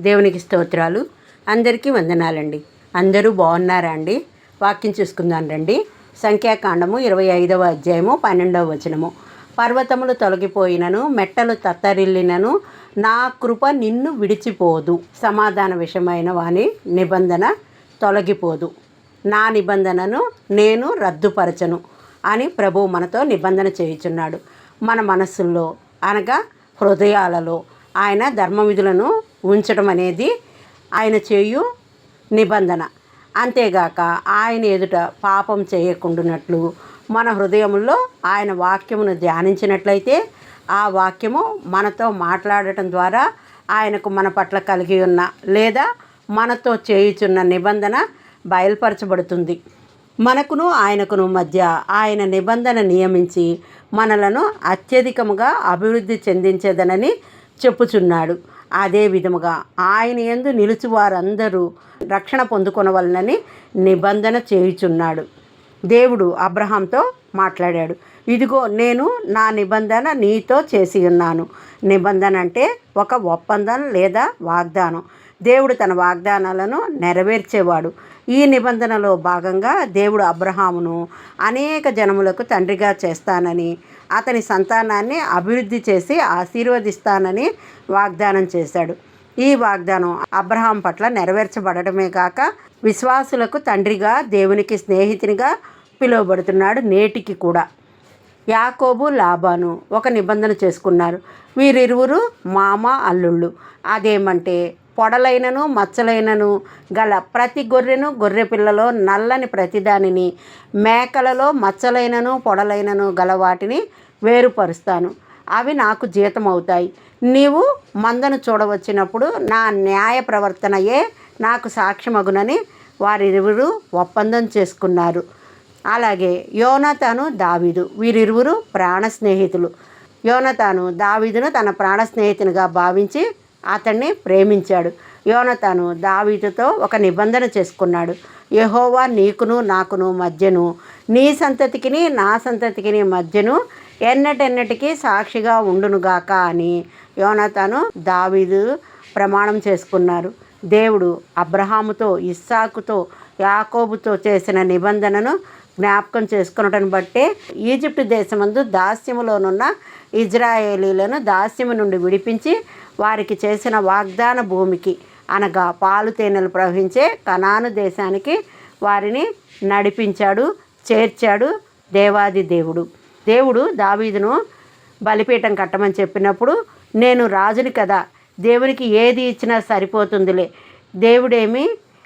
దేవునికి స్తోత్రాలు. అందరికీ వందనాలండి. అందరూ బాగున్నారా అండి? వాక్యం చూసుకుందాం రండి. సంఖ్యాకాండము ఇరవై ఐదవ అధ్యాయము పన్నెండవ వచనము. పర్వతములు తొలగిపోయినను మెట్టలు తత్తరిల్లినను నా కృప నిన్ను విడిచిపోదు. సమాధాన విషయమైన వాని నిబంధన తొలగిపోదు. నా నిబంధనను నేను రద్దుపరచను అని ప్రభువు మనతో నిబంధన చేయుచున్నాడు. మన మనస్సుల్లో అనగా హృదయాలలో ఆయన ధర్మ విధులను ఉంచడం అనేది ఆయన చేయు నిబంధన. అంతేగాక ఆయన ఎదుట పాపం చేయకుండానట్లు మన హృదయంలో ఆయన వాక్యమును ధ్యానించినట్లయితే ఆ వాక్యము మనతో మాట్లాడటం ద్వారా ఆయనకు మన పట్ల కలిగి ఉన్న లేదా మనతో చేయుచున్న నిబంధన బయలుపరచబడుతుంది. మనకును ఆయనకును మధ్య ఆయన నిబంధన నియమించి మనలను అత్యధికముగా అభివృద్ధి చెందించేదనని చెప్పుచున్నాడు. అదే విధముగా ఆయన ఎందు నిలుచు వారందరూ రక్షణ పొందుకొనవలనని నిబంధన చేయుచున్నాడు. దేవుడు అబ్రహాంతో మాట్లాడాడు. ఇదిగో నేను నా నిబంధన నీతో చేసి ఉన్నాను నిబంధన అంటే ఒక ఒప్పందం లేదా వాగ్దానం. దేవుడు తన వాగ్దానాలను నెరవేర్చేవాడు. ఈ నిబంధనలో భాగంగా దేవుడు అబ్రహామును అనేక జనములకు తండ్రిగా చేస్తానని అతని సంతానాన్ని అభివృద్ధి చేసి ఆశీర్వదిస్తానని వాగ్దానం చేశాడు. ఈ వాగ్దానం అబ్రహాం పట్ల నెరవేర్చబడటమే కాక విశ్వాసులకు తండ్రిగా దేవునికి స్నేహితునిగా పిలువబడుతున్నాడు నేటికి కూడా. యాకోబు లాబాను ఒక నిబంధన చేసుకున్నారు. వీరిరువురు మామ అల్లుళ్ళు. అదేమంటే పొడలైనను మచ్చలైనను గల ప్రతి గొర్రెను గొర్రె పిల్లలో నల్లని ప్రతిదానిని మేకలలో మచ్చలైనను పొడలైనను గల వాటిని వేరుపరుస్తాను. అవి నాకు జీతం అవుతాయి నీవు మందను చూడవచ్చినప్పుడు నా న్యాయ ప్రవర్తనయే నాకు సాక్ష్యమగునని వారిరువురు ఒప్పందం చేసుకున్నారు. అలాగే యోనతాను దావీదు. వీరిరువురు ప్రాణ స్నేహితులు యోనతాను దావీదును తన ప్రాణ స్నేహితునిగా భావించి అతన్ని ప్రేమించాడు. యోనతాను దావీదుతో ఒక నిబంధన చేసుకున్నాడు. యహోవా నీకును నాకును మధ్యను. నీ సంతతికిని నా సంతతికిని మధ్యను ఎన్నటెన్నటికీ సాక్షిగా ఉండునుగాక అని యోనతాను దావీదు ప్రమాణం చేసుకున్నారు. దేవుడు అబ్రహాముతో ఇస్సాకుతో యాకోబుతో చేసిన నిబంధనను జ్ఞాపకం చేసుకున్నటను బట్టే ఈజిప్ట్ దేశమందు దాస్యములోనున్న ఇజ్రాయేలీలను దాస్యము నుండి విడిపించి వారికి చేసిన వాగ్దాన భూమికి అనగా పాలు తేనెలు ప్రవహించే కనాను దేశానికి వారిని నడిపించాడు చేర్చాడు దేవాది దేవుడు. దేవుడు దావీదును బలిపీఠం కట్టమని చెప్పినప్పుడు నేను రాజుని కదా దేవునికి ఏది ఇచ్చినా సరిపోతుందిలే. దేవుడేమి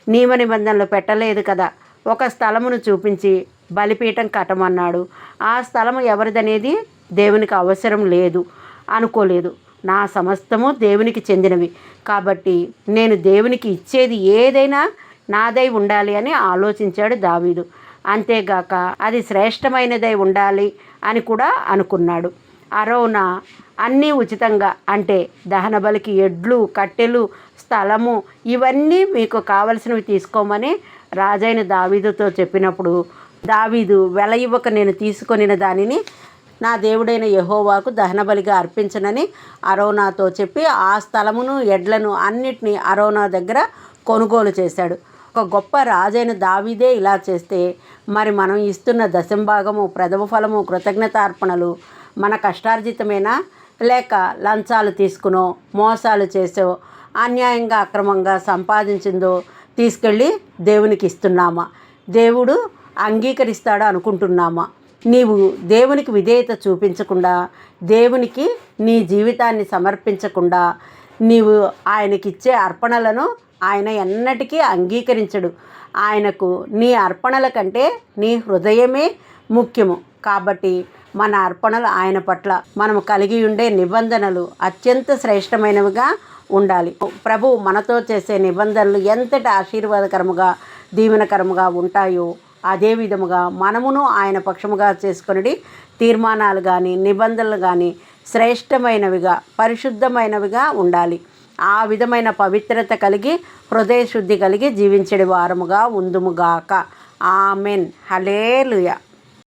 నియమ నిబంధనలు పెట్టలేదు కదా. ఒక స్థలమును చూపించి బలిపీఠం కట్టమన్నాడు. ఆ స్థలం ఎవరిదనేది? దేవునికి అవసరం లేదు. అనుకోలేదు. నా సమస్తము దేవునికి చెందినవి. కాబట్టి నేను దేవునికి ఇచ్చేది ఏదైనా నాదై ఉండాలి అని ఆలోచించాడు దావీదు. అంతేగాక అది శ్రేష్టమైనదై ఉండాలి అని కూడా అనుకున్నాడు. అరోన అన్నీ ఉచితంగా అంటే దహన బలికి ఎడ్లు కట్టెలు స్థలము ఇవన్నీ మీకు కావలసినవి తీసుకోమని రాజైన దావీదుతో చెప్పినప్పుడు దావీదు వెల ఇవ్వక నేను తీసుకొనిన దానిని నా దేవుడైన యహోవాకు దహనబలిగా అర్పించనని అరోనాతో చెప్పి ఆ స్థలమును ఎడ్లను అన్నిటినీ అరోనా దగ్గర కొనుగోలు చేశాడు. ఒక గొప్ప రాజైన దావీదే ఇలా చేస్తే మరి మనం ఇస్తున్న దశంభాగము ప్రథమ ఫలము కృతజ్ఞతార్పణలు మన కష్టార్జితమేనా? లేక లంచాలు తీసుకునో మోసాలు చేసో అన్యాయంగా అక్రమంగా సంపాదించిందో తీసుకెళ్ళి దేవునికి ఇస్తున్నామా? దేవుడు అంగీకరిస్తాడు అనుకుంటున్నామా? నీవు దేవునికి విధేయత చూపించకుండా దేవునికి నీ జీవితాన్ని సమర్పించకుండా నీవు ఆయనకిచ్చే అర్పణలను ఆయన ఎన్నటికీ అంగీకరించడు. ఆయనకు నీ అర్పణల కంటే నీ హృదయమే ముఖ్యము. కాబట్టి మన అర్పణలు ఆయన పట్ల మనం కలిగి ఉండే నిబంధనలు అత్యంత శ్రేష్టమైనవిగా ఉండాలి. ప్రభు మనతో చేసే నిబంధనలు ఎంతటి ఆశీర్వాదకరముగా దీవెనకరముగా ఉంటాయో అదే విధముగా మనమును ఆయన పక్షముగా చేసుకుని తీర్మానాలు కానీ నిబంధనలు కానీ శ్రేష్టమైనవిగా పరిశుద్ధమైనవిగా ఉండాలి. ఆ విధమైన పవిత్రత కలిగి హృదయ శుద్ధి కలిగి జీవించడి వారముగా ఉందుముగాక ఆమెన్. హలేలుయా